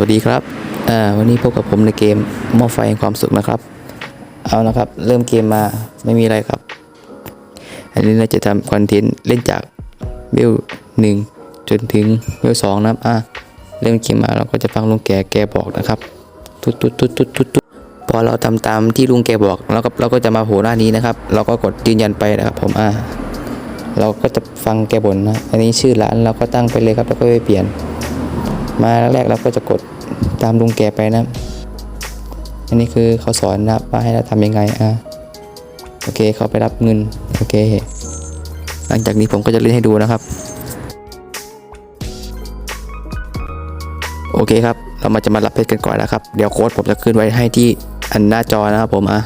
วัสดีครับวันนี้พบกับผมในเกมม้อไฟแห่งความสุขนะครับ เอาละครับ เริ่มเกมมาไม่มีอะไรครับ อันนี้เราจะทำคอนเทนต์เล่นจากเวลหนึ่งจนถึงเวลสองนะครับอ่าเริ่มเกมมาเราก็จะฟังลุงแกแกบอกนะครับทุดทุดทุดทุดทุดทุดพอเราทำตามที่ลุงแกบอกแล้วก็เราก็จะมาโผล่หน้านี้นะครับ เราก็กดยืนยันไปนะครับผมอ่าเราก็จะฟังแกบ่นนะ อันนี้ชื่อร้านเราก็ตั้งไปเลยครับแล้วก็ไปเปลี่ยน มาแรกๆเราก็จะกดตามลุงแกไปนะ อันนี้คือเขาสอนนะว่าให้เราทำยังไงอะโอเคเขาไปรับเงินโอเค หลังจากนี้ผมก็จะเล่นให้ดูนะครับ โอเคครับ เรามาจะมารับเพชรกันก่อนนะครับ เดี๋ยวโค้ดผมจะขึ้นไว้ให้ที่อันหน้าจอนะครับผมอะ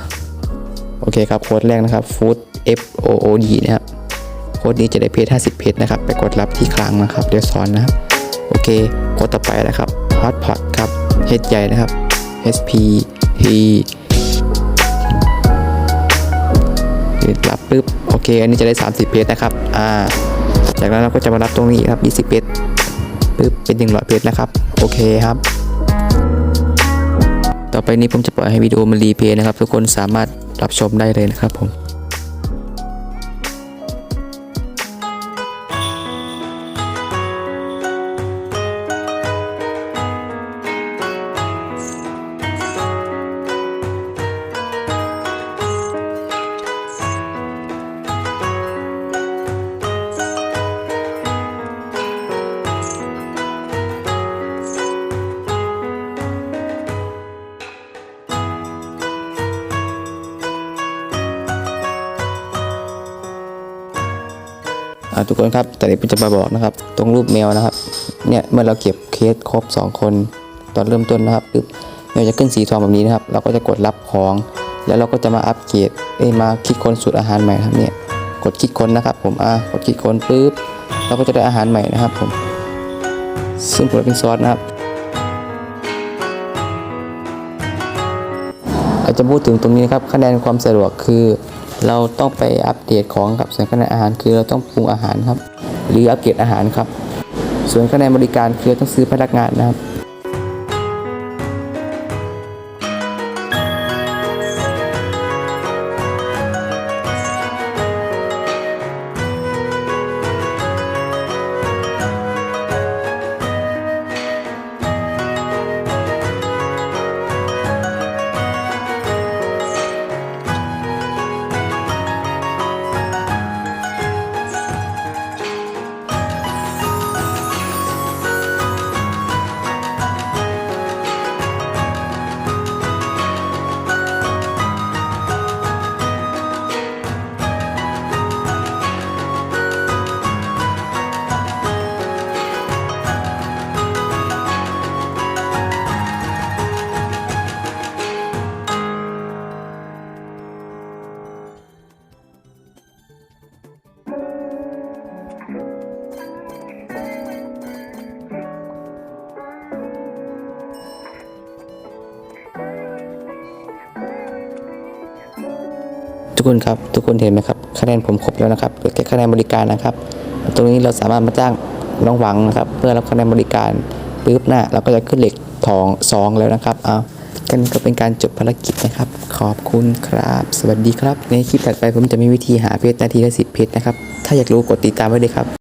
โอเคครับโค้ดแรกนะครับ food f o o d นะครับโค้ดนี้จะได้เพชร50 เพชรนะครับ ไปกดรับที่คลังนะครับ เดี๋ยวสอนนะครับ โอเคโค้ดต่อไปนะครับ hotpot ครับ H ใหญ่นะครับ SP P รับปุ๊บโอเค อันนี้จะได้ 30 เพชรนะครับ อ่า จากนั้นเราก็จะมารับตรงนี้ครับ 20 เพชรปุ๊บเป็น100เพชรนะครับ โอเคครับ ต่อไปนี้ผมจะปล่อยให้วิดีโอมันรีเพย์นะครับ ทุกคนสามารถรับชมได้เลยนะครับผม ทุกคนครับแต่เดี๋ยวผมจะมาบอกนะครับ ตรงรูปแมวนะครับ เนี่ยเมื่อเราเก็บเคสครบ 2 คนตอนเริ่มต้นนะครับปึ๊บแมวจะขึ้นสีทองแบบนี้นะครับ เราก็จะกดรับของ แล้วเราก็จะมาอัปเกรดเอ้มาคิดค้นสูตรอาหารใหม่ครับเนี่ยกดคิดค้นนะครับ ผมอ่ากดคิดค้นปุ๊บเราก็จะได้อาหารใหม่นะครับผมซึ่งผมเป็นซอสนะครับอาจจะพูดถึงตรงนี้นะครับคะแนนความสะดวกคือ เราต้องไปอัปเดตของครับส่วนคะแนนอาหารคือเราต้องปรุงอาหารครับ หรืออัปเกรดอาหารครับ ส่วนคะแนนบริการคือต้องซื้อพนักงานนะครับ ทุกคนครับทุกคนเห็นไหมครับคะแนนผมครบแล้วนะครับเหลือแค่คะแนนบริการนะครับ ตรงนี้เราสามารถมาจ้างน้องหวังนะครับ เพื่อรับคะแนนบริการปึ๊บหน้าเราก็จะขึ้นเหล็กทองสองแล้วนะครับเอากันก็เป็นการจบภารกิจนะครับ ขอบคุณครับ สวัสดีครับ ในคลิปถัดไปผมจะมีวิธีหาเพชรนาทีละสิบเพชรนะครับ ถ้าอยากรู้กดติดตามไว้เลยครับ